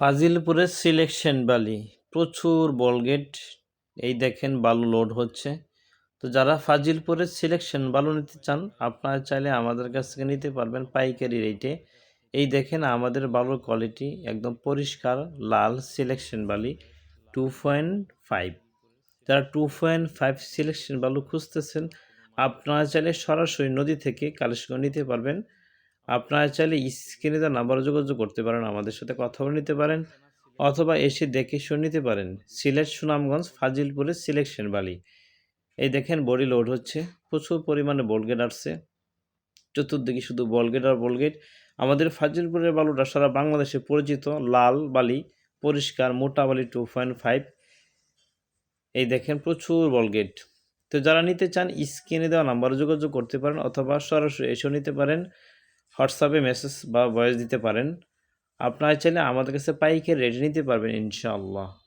ফাজিলপুরের selection বালি প্রচুর বলগেট এই দেখেন বালু লোড হচ্ছে। তো যারা ফাজিলপুরের সিলেকশন বালু নিতে চান, আপনারা চাইলে আমাদের কাছ থেকে নিতে পারবেন পাইকারি রেটে এই দেখেন আমাদের বালুর কোয়ালিটি একদম পরিষ্কার, লাল সিলেকশন বালি টু পয়েন্ট ফাইভ যারা টু পয়েন্ট ফাইভ সিলেকশন বালু খুঁজতেছেন, আপনারা চাইলে সরাসরি নদী থেকে কালেকশন নিতে পারবেন। আপনারা চাইলে স্ক্রিনে তার নাম্বার যোগাযোগ করতে পারেন, আমাদের সাথে কথা বলে নিতে পারেন অথবা এসে দেখে শুনে নিতে পারেন। সিলেট সুনামগঞ্জ ফাজিলপুরের সিলেকশন বালি। এই দেখেন বডি লোড হচ্ছে, প্রচুর পরিমাণে বলগেট আসছে। চতুর্দিকে শুধু বলগেট আর বলগেট আমাদের ফাজিলপুরের বালুটা সারা বাংলাদেশে পরিচিত, লাল বালি, পরিষ্কার, মোটা বালি টু পয়েন্ট ফাইভ এই দেখেন প্রচুর বলগেট তো যারা নিতে চান, স্ক্রিনে দেওয়া নাম্বারে যোগাযোগ করতে পারেন অথবা সরাসরি এসেও নিতে পারেন। হোয়াটসঅ্যাপে মেসেজ বা ভয়েস দিতে পারেন। আপনার চাইলে আমাদের কাছে পাইকে রেডি নিতে পারবেন ইনশাআল্লাহ।